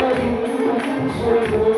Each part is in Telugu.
ఆదరించుము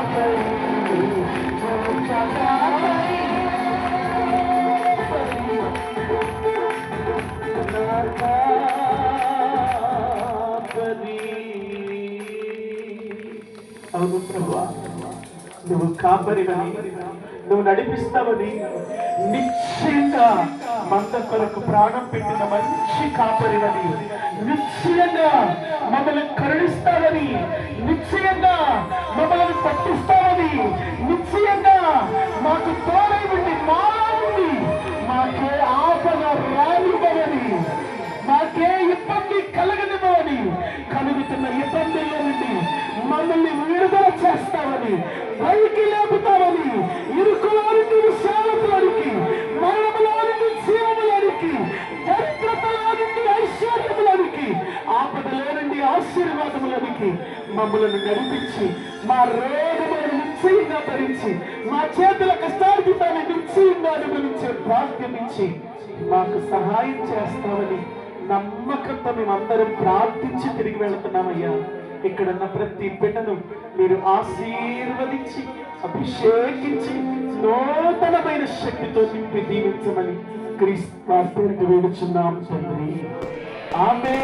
అవును ప్రభువా నువ్వు కాపరివని నువ్వు నడిపిస్తావని నిశ్చయంగా మంద కొరకు ప్రాణం పెట్టిన మంచి కాపరివని నిశ్చయంగా మమ్మల్ని కరుణిస్తావని నిశ్చయంగా మమ్మల్ని నడిపించి మా రోగములను నిశ్చయంగా భరించి మా చేతుల కష్టార్జితాన్ని నిశ్చయంగా అనుభవించే భాగ్యం ఇచ్చి మాకు సహాయం చేస్తామని నమ్మకంతో మేమందరం ప్రార్థించి తిరిగి వెళుతున్నామయ్యా. ఇక్కడున్న ప్రతి బిడ్డను మీరు ఆశీర్వదించి అభిషేకించి నూతనమైన శక్తితో నింపి దీవించమని క్రీస్తు వేడుచున్నాం తండ్రి. ఆమె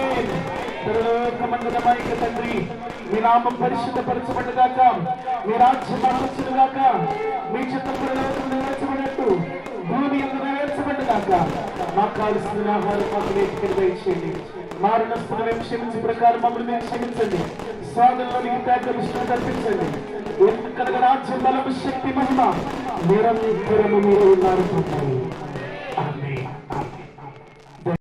తండ్రి. మీ నామం పరిశుద్ధపరచబడుగాక మీ రాజ్యం వచ్చునుగాక మీ చిత్త నెరవేర్చబడినట్టు భూమి ఎందుకు నెరవేర్చబడుగాక మాకు కావలసిన ఆహారం మాకు నేర్చుకుని దయచేయండి. మారునస్తులు మేము క్షమించే ప్రకారం మమ్మల్ని మీరు క్షమించండి. స్వాగంలోనికి తేగ కల్పించండి ఎందుకనగా రాజ్యం బలము శక్తి మహిమ నిరంతరము మీరు ఉన్నారు